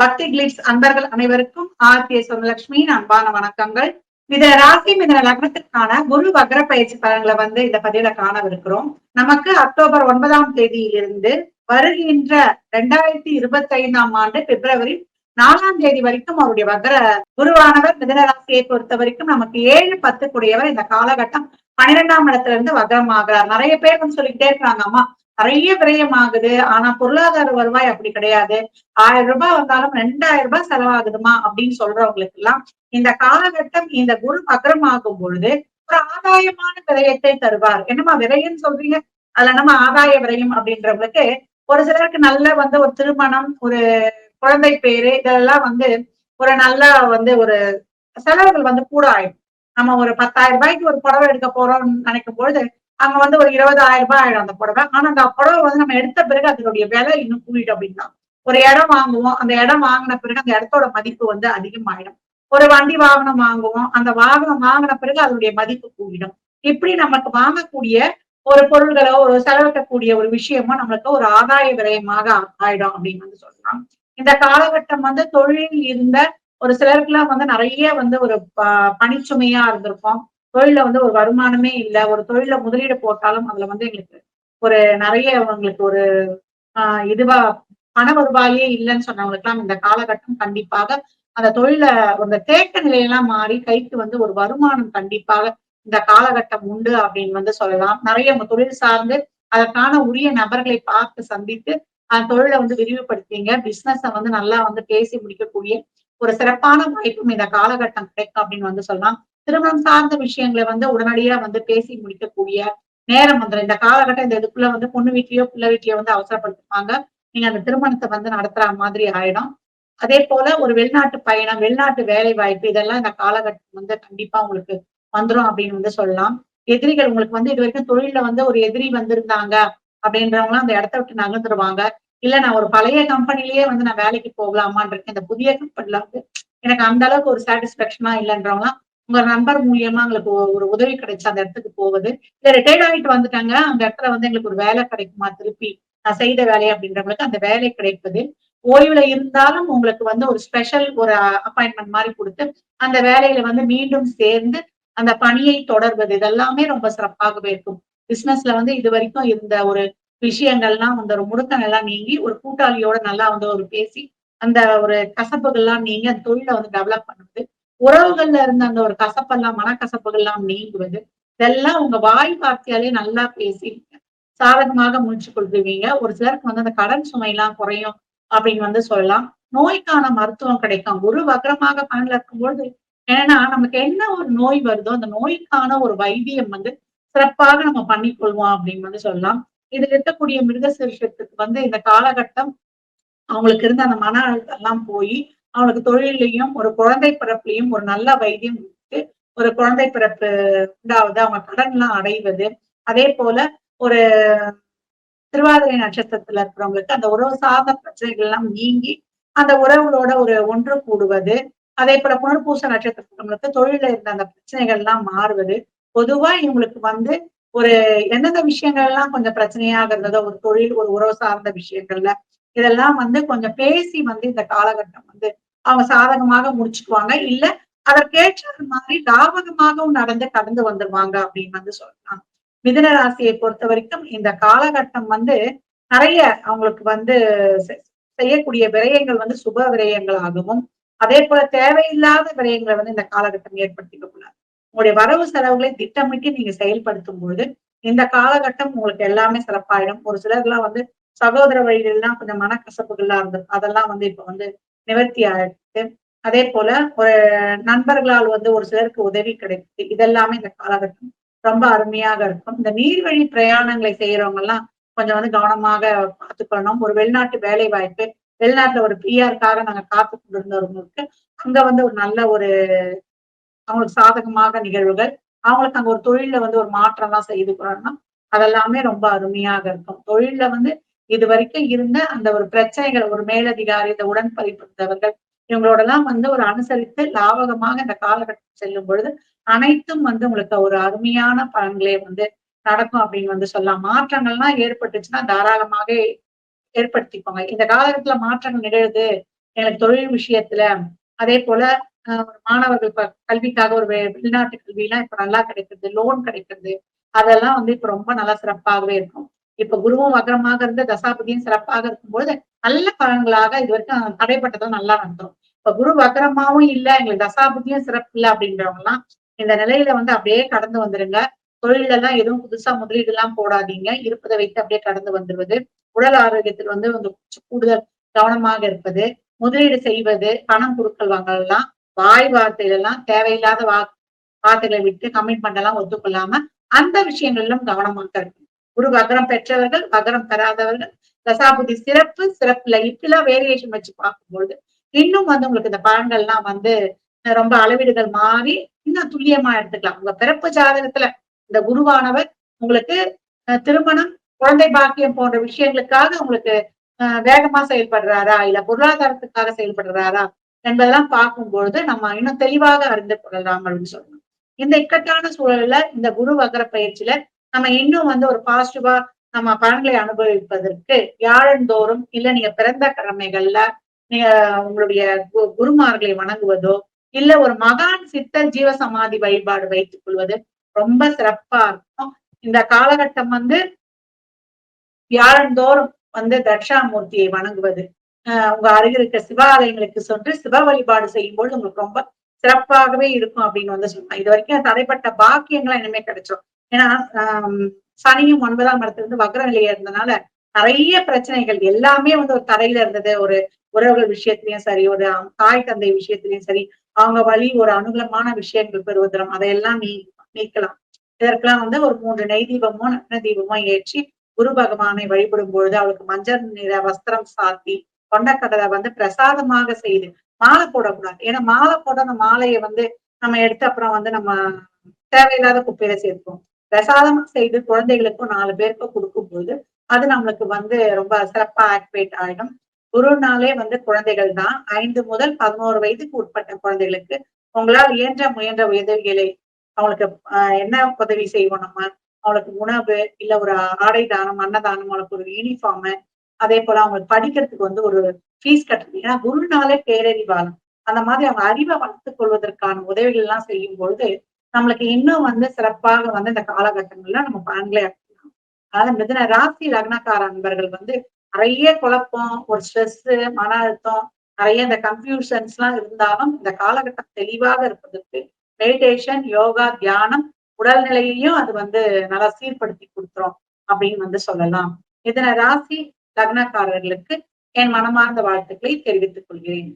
பக்தி கிளிட்ஸ் அன்பர்கள் அனைவருக்கும் ஆர்த்திய சுவலட்சுமியின் அன்பான வணக்கங்கள். இத ராசி மிதன லக்னத்திற்கான குரு வக்ர பயிற்சி பலன்களை வந்து இந்த பதிவுல காணவிருக்கிறோம். நமக்கு அக்டோபர் ஒன்பதாம் தேதியிலிருந்து வருகின்ற இரண்டாயிரத்தி இருபத்தி ஐந்தாம் ஆண்டு பிப்ரவரி நாலாம் தேதி வரைக்கும் அவருடைய வக்ர குருவானவர் மிதன ராசியை பொறுத்த வரைக்கும் நமக்கு ஏழு பத்து கூடியவர் இந்த காலகட்டம் பன்னிரெண்டாம் இடத்துல இருந்து வக்ரமாகிறார் நிறைய பேர் வந்து சொல்லிக்கிட்டே இருக்கிறாங்க அம்மா நிறைய விரயம் ஆகுது ஆனா பொருளாதார வருவாய் அப்படி கிடையாது. ஆயிரம் ரூபாய் வந்தாலும் ரெண்டாயிரம் ரூபாய் செலவாகுதுமா அப்படின்னு சொல்றவங்களுக்கு எல்லாம் இந்த காலகட்டம் இந்த குரு வக்ரமாகும் பொழுது ஒரு ஆதாயமான விரயத்தை தருவார். என்னமா விரயம் சொல்றீங்க? அதுல நம்ம ஆதாய விரயம் அப்படின்றவங்களுக்கு ஒரு சிலருக்கு நல்ல வந்து ஒரு திருமணம் ஒரு குழந்தை பேரு இதெல்லாம் வந்து ஒரு நல்ல வந்து ஒரு செலவுகள் வந்து கூட ஆயிடும். நம்ம ஒரு பத்தாயிரம் ரூபாய்க்கு ஒரு புடவை எடுக்க போறோம்னு நினைக்கும் பொழுது அங்க வந்து ஒரு இருபதாயிரம் ரூபாய் ஆயிடும் அந்த புடவை. ஆனா அந்த புடவை வந்து நம்ம எடுத்த பிறகு அதனுடைய விலை இன்னும் கூடிடும் அப்படின்னா ஒரு இடம் வாங்குவோம். அந்த இடம் வாங்கின பிறகு அந்த இடத்தோட மதிப்பு வந்து அதிகமாயிடும். ஒரு வண்டி வாகனம் வாங்குவோம். அந்த வாகனம் வாங்கின பிறகு அதனுடைய மதிப்பு கூடிடும். இப்படி நமக்கு வாங்கக்கூடிய ஒரு பொருள்களோ ஒரு செலவிடக்கூடிய ஒரு விஷயமோ நம்மளுக்கு ஒரு ஆதாய விரயமாக ஆயிடும் அப்படின்னு வந்து சொல்லலாம். இந்த காலகட்டம் வந்து தொழிலில் இருந்த ஒரு சிலருக்குலாம் வந்து நிறைய வந்து ஒரு பணிச்சுமையா இருந்திருக்கும். தொழில வந்து ஒரு வருமானமே இல்லை. ஒரு தொழில முதலீடு போட்டாலும் அதுல வந்து எங்களுக்கு ஒரு நிறைய அவங்களுக்கு ஒரு ஆஹ் இதுவா பண வருவாயே இல்லைன்னு சொன்னவங்களுக்குலாம் இந்த காலகட்டம் கண்டிப்பாக அந்த தொழில அந்த தேக்க நிலையெல்லாம் மாறி கைக்கு வந்து ஒரு வருமானம் கண்டிப்பாக இந்த காலகட்டம் உண்டு அப்படின்னு வந்து சொல்லலாம். நிறைய உங்க தொழில் சார்ந்து அதற்கான உரிய நபர்களை பார்த்து சந்தித்து அந்த தொழிலை வந்து விரிவுபடுத்திங்க. பிசினஸ வந்து நல்லா வந்து பேசி முடிக்கக்கூடிய ஒரு சிறப்பான வாய்ப்பும் இந்த காலகட்டம் கிடைக்கும் அப்படின்னு வந்து சொல்லலாம். திருமணம் சார்ந்த விஷயங்களை வந்து உடனடியா வந்து பேசி முடிக்கக்கூடிய நேரம் வந்துடும் இந்த காலகட்டம் இந்த இதுக்குள்ள வந்து பொண்ணு வீட்லயோ பிள்ளை வீட்லயோ வந்து அவசரப்படுத்திருப்பாங்க நீங்க அந்த திருமணத்தை வந்து நடத்துற மாதிரி ஆயிடும். அதே போல ஒரு வெளிநாட்டு பயணம் வெளிநாட்டு வேலை வாய்ப்பு இதெல்லாம் இந்த காலகட்டம் வந்து கண்டிப்பா உங்களுக்கு வந்துடும் அப்படின்னு வந்து சொல்லலாம். எதிரிகள் உங்களுக்கு வந்து இது வரைக்கும் தொழில வந்து ஒரு எதிரி வந்திருந்தாங்க அப்படின்றவங்களாம் அந்த இடத்த விட்டு நகர்ந்துருவாங்க. இல்ல நான் ஒரு பழைய கம்பெனிலேயே வந்து நான் வேலைக்கு போகலாமான் இருக்கேன். இந்த புதிய கம்பெனில வந்து எனக்கு அந்த அளவுக்கு ஒரு சாட்டிஸ்பேக்ஷனா இல்லைன்றவங்களாம் உங்க நண்பர் மூலியமா எங்களுக்கு ஒரு உதவி கிடைச்ச அந்த இடத்துக்கு போவது. இல்ல ரிட்டையர்ட் ஆகிட்டு வந்துட்டாங்க. அந்த இடத்துல வந்து எங்களுக்கு ஒரு வேலை கிடைக்குமா திருப்பி? நான் செய்த வேலை அப்படின்றவங்களுக்கு அந்த வேலை கிடைப்பது. ஓய்வுல இருந்தாலும் உங்களுக்கு வந்து ஒரு ஸ்பெஷல் ஒரு அப்பாயின்மெண்ட் மாதிரி கொடுத்து அந்த வேலையில வந்து மீண்டும் சேர்ந்து அந்த பணியை தொடர்வது. இதெல்லாமே ரொம்ப சிறப்பாகவே இருக்கும். பிசினஸ்ல வந்து இது வரைக்கும் இருந்த ஒரு விஷயங்கள்லாம் அந்த ஒரு முடுக்கம் எல்லாம் நீங்கி ஒரு கூட்டாளியோட நல்லா வந்து ஒரு பேசி அந்த ஒரு கசப்புகள்லாம் நீங்கி அந்த தொழிலை வந்து டெவலப் பண்ணுவது உறவுகள்ல இருந்த அந்த ஒரு கசப்பெல்லாம் மனக்கசப்புகள்லாம் நீங்குவது இதெல்லாம் உங்க வாய் வார்த்தையாலே நல்லா பேசுவீங்க சாதகமாக முடிச்சு கொள்வீங்க. ஒரு சிலருக்கு வந்து அந்த கடன் சுமை எல்லாம் குறையும் அப்படின்னு வந்து சொல்லலாம். நோய்க்கான மருத்துவம் கிடைக்கும். ஒரு வக்ரமாக பயனில் இருக்கும்பொழுது ஏன்னா நமக்கு என்ன ஒரு நோய் வருதோ அந்த நோய்க்கான ஒரு வைத்தியம் வந்து சிறப்பாக நம்ம பண்ணிக்கொள்வோம் அப்படின்னு வந்து சொல்லலாம். இதில் இருக்கக்கூடிய மிருகசீர்ஷத்துக்கு வந்து இந்த காலகட்டம் அவங்களுக்கு இருந்த அந்த மன அழுத்தம் எல்லாம் போய் அவனுக்கு தொழிலையும் ஒரு குழந்தை பிறப்புலையும் ஒரு நல்ல வைத்தியம் கொடுத்து ஒரு குழந்தை பிறப்பு உண்டாவது அவங்க கடன் எல்லாம் அடைவது. அதே போல ஒரு திருவாதிரை நட்சத்திரத்துல இருக்கிறவங்களுக்கு அந்த உறவு சார்ந்த பிரச்சனைகள் எல்லாம் நீங்கி அந்த உறவுகளோட ஒரு ஒன்று கூடுவது. அதே போல புனர்பூச நட்சத்திரங்களுக்கு தொழில இருந்த அந்த பிரச்சனைகள் எல்லாம் மாறுவது. பொதுவா இவங்களுக்கு வந்து ஒரு எந்தெந்த விஷயங்கள் எல்லாம் கொஞ்சம் பிரச்சனையாக இருந்ததோ ஒரு தொழில் ஒரு உறவு சார்ந்த விஷயங்கள்ல இதெல்லாம் வந்து கொஞ்சம் பேசி வந்து இந்த காலகட்டம் வந்து அவங்க சாதகமாக முடிச்சுக்குவாங்க. இல்ல அதற்கேற்ற மாதிரி லாபகமாகவும் நடந்து கடந்து வந்துருவாங்க அப்படின்னு வந்து சொல்லலாம். மிதன ராசியை பொறுத்த வரைக்கும் இந்த காலகட்டம் வந்து நிறைய அவங்களுக்கு வந்து செய்யக்கூடிய விரயங்கள் வந்து சுப விரயங்களாகவும் அதே போல தேவையில்லாத விரயங்களை வந்து இந்த காலகட்டம் ஏற்படுத்திக்க கூடாது. உங்களுடைய வரவு செலவுகளை திட்டமிட்டு நீங்க செயல்படுத்தும் பொழுது இந்த காலகட்டம் உங்களுக்கு எல்லாமே சிறப்பாயிடும். ஒரு சிலர்லாம் வந்து சகோதர வழிகள்லாம் கொஞ்சம் மனக்கசப்புகள்லாம் இருந்தது. அதெல்லாம் வந்து இப்ப வந்து நிவர்த்தி ஆயிடுச்சு. அதே போல ஒரு நண்பர்களால் வந்து ஒரு சிலருக்கு உதவி கிடைக்குது. இதெல்லாமே இந்த காலகட்டம் ரொம்ப அருமையாக இருக்கும். இந்த நீர்வழி பிரயாணங்களை செய்யறவங்க எல்லாம் கொஞ்சம் வந்து கவனமாக பார்த்துக்கணும். ஒரு வெளிநாட்டு வேலை வாய்ப்பு வெளிநாட்டுல ஒரு பிஆருக்காக நாங்க காத்து கொண்டிருந்தவங்களுக்கு அங்க வந்து ஒரு நல்ல ஒரு அவங்களுக்கு சாதகமாக நிகழ்வுகள் அவங்களுக்கு அங்க ஒரு தொழில வந்து ஒரு மாற்றம் எல்லாம் செய்து கொள்ளணும் அதெல்லாமே ரொம்ப அருமையாக இருக்கும். தொழில வந்து இது வரைக்கும் இருந்த அந்த ஒரு பிரச்சனைகள் ஒரு மேலதிகாரி இந்த உடன்பதிப்பவர்கள் இவங்களோட எல்லாம் வந்து ஒரு அனுசரித்து லாபகமாக இந்த காலகட்டம் செல்லும் பொழுது அனைத்தும் வந்து உங்களுக்கு ஒரு அருமையான பலன்களே வந்து நடக்கும் அப்படின்னு வந்து சொல்லலாம். மாற்றங்கள்லாம் ஏற்பட்டுச்சுன்னா தாராளமாக ஏற்படுத்திக்கோங்க. இந்த காலகட்டத்துல மாற்றங்கள் நிகழுது. எனக்கு தொழில் விஷயத்துல அதே போல ஒரு மாணவர்கள் கல்விக்காக ஒரு வெளிநாட்டு கல்வி எல்லாம் இப்ப நல்லா கிடைக்கிறது லோன் கிடைக்கிறது அதெல்லாம் வந்து இப்ப ரொம்ப நல்லா சிறப்பாகவே இருக்கும். இப்ப குருவும் வக்ரமாக இருந்து தசாபதியும் சிறப்பாக இருக்கும்போது நல்ல பலன்களாக இது வரைக்கும் தடைப்பட்டதும் நல்லா நடத்துறோம் இப்ப குரு வக்ரமாவும் இல்ல எங்களுக்கு தசாபதியும் சிறப்பு இல்லை அப்படின்றவங்க எல்லாம் இந்த நிலையில வந்து அப்படியே கடந்து வந்துருங்க. தொழில எல்லாம் எதுவும் புதுசா முதலீடு எல்லாம் போடாதீங்க. இருப்பதை வைத்து அப்படியே கடந்து வந்துருவது. உடல் ஆரோக்கியத்தில் வந்து கூடுதல் கவனமாக இருப்பது. முதலீடு செய்வது பணம் கொடுக்கல் வாங்கலாம் வாய் வார்த்தைகள் தேவையில்லாத வா வார்த்தைகளை விட்டு கமிட்மெண்ட் எல்லாம் ஒத்துக்கொள்ளாம அந்த விஷயங்களிலும் கவனமாக இருக்கும் குரு வகரம் பெற்றவர்கள் வகரம் பெறாதவர்கள் தசாபுதி சிறப்பு சிறப்புல இப்படிலாம் வேரியேஷன் வச்சு பார்க்கும்போது இன்னும் வந்து உங்களுக்கு இந்த பலன்கள்லாம் வந்து ரொம்ப அளவீடுகள் மாறி இன்னும் துல்லியமா எடுத்துக்கலாம். உங்க பிறப்பு ஜாதகத்துல இந்த குருவானவர் உங்களுக்கு திருமணம் குழந்தை பாக்கியம் போன்ற விஷயங்களுக்காக உங்களுக்கு வேகமா செயல்படுறாரா? இல்ல பொருளாதாரத்துக்காக செயல்படுறாரா? என்பதெல்லாம் பார்க்கும்பொழுது நம்ம இன்னும் தெளிவாக அறிந்து கொள்ளலாம் அப்படின்னு சொல்லணும். இந்த இக்கட்டான சூழல்ல இந்த குரு வகர பயிற்சியில நம்ம இன்னும் வந்து ஒரு பாசிட்டிவா நம்ம பலன்களை அனுபவிப்பதற்கு வியாழந்தோறும் இல்ல நீங்க பிறந்த கடமைகள்ல நீங்க உங்களுடைய குருமார்களை வணங்குவதோ இல்ல ஒரு மகான் சித்தர் ஜீவசமாதி வழிபாடு வைத்துக் கொள்வது ரொம்ப சிறப்பா இருக்கும். இந்த காலகட்டம் வந்து வியாழந்தோறும் வந்து தட்சாமூர்த்தியை வணங்குவது. உங்க அருகில் இருக்க சிவாலயங்களுக்கு சென்று சிவ வழிபாடு செய்யும்போது உங்களுக்கு ரொம்ப சிறப்பாகவே இருக்கும் அப்படின்னு வந்து சொன்னாங்க இது வரைக்கும் தடைப்பட்ட பாக்கியங்கள்லாம் இனிமே கிடைச்சிடும் ஏன்னா சனியும் ஒன்பதாம் இடத்துல இருந்து வக்ர நிலையா இருந்தனால நிறைய பிரச்சனைகள் எல்லாமே வந்து ஒரு தடையில இருந்தது. ஒரு உறவுகள் விஷயத்திலயும் சரி ஒரு தாய் தந்தை விஷயத்திலயும் சரி அவங்க வழி ஒரு அனுகூலமான விஷயங்கள் பெறுவதிலும் அதையெல்லாம் நீ நீக்கலாம். இதற்கெல்லாம் வந்து ஒரு மூன்று நெய் தீபமோ நன்ன தீபமோ ஏற்றி குரு பகவானை வழிபடும் பொழுது அவளுக்கு மஞ்சள் நிற வஸ்திரம் சாத்தி கொண்டக்கடலை வந்து பிரசாதமாக செய்து மாலை போடக்கூடாது. ஏன்னா மாலை போட அந்த மாலையை வந்து நம்ம எடுத்து அப்புறம் வந்து நம்ம தேவையில்லாத குப்பையில சேர்ப்போம். பிரசாதம் செய்து குழந்தைகளுக்கும் நாலு பேருக்கும் கொடுக்கும் போது அது நம்மளுக்கு வந்து ரொம்ப சிறப்பா ஆக்டிவேட் ஆயிடும். நாளே வந்து குழந்தைகள் தான். ஐந்து முதல் பதினோரு வயதுக்கு உட்பட்ட குழந்தைகளுக்கு உங்களால் இயன்ற முயன்ற உதவிகளை அவங்களுக்கு என்ன உதவி செய்வோம் நம்ம? அவளுக்கு உணவு இல்ல ஒரு ஆடை தானம் அன்னதானம் அவளுக்கு ஒரு யூனிஃபார்ம் அதே போல அவங்களுக்கு படிக்கிறதுக்கு வந்து ஒரு ஃபீஸ் கட்டுறது ஏன்னா குருனாலே பேரறிவாளம். அந்த மாதிரி அவங்க அறிவை வளர்த்துக் கொள்வதற்கான உதவிகள் எல்லாம் செய்யும் பொழுது நம்மளுக்கு இன்னும் வந்து சிறப்பாக வந்து இந்த காலகட்டங்கள்ல நம்ம பலன்களை அடையலாம் அதனால மிதன ராசி லக்னக்கார அன்பர்கள் வந்து நிறைய குழப்பம் ஒரு ஸ்ட்ரெஸ் மன அழுத்தம் நிறைய இந்த கன்ஃபியூஷன்ஸ் எல்லாம் இருந்தாலும் இந்த காலகட்டம் தெளிவாக இருப்பதற்கு மெடிடேஷன் யோகா தியானம் உடல்நிலையையும் அது வந்து நல்லா சீர்படுத்தி கொடுத்துரும் அப்படின்னு வந்து சொல்லலாம். இதன ராசி லக்னக்காரர்களுக்கு என் மனமார்ந்த வாழ்த்துக்களை தெரிவித்துக் கொள்கிறேன்.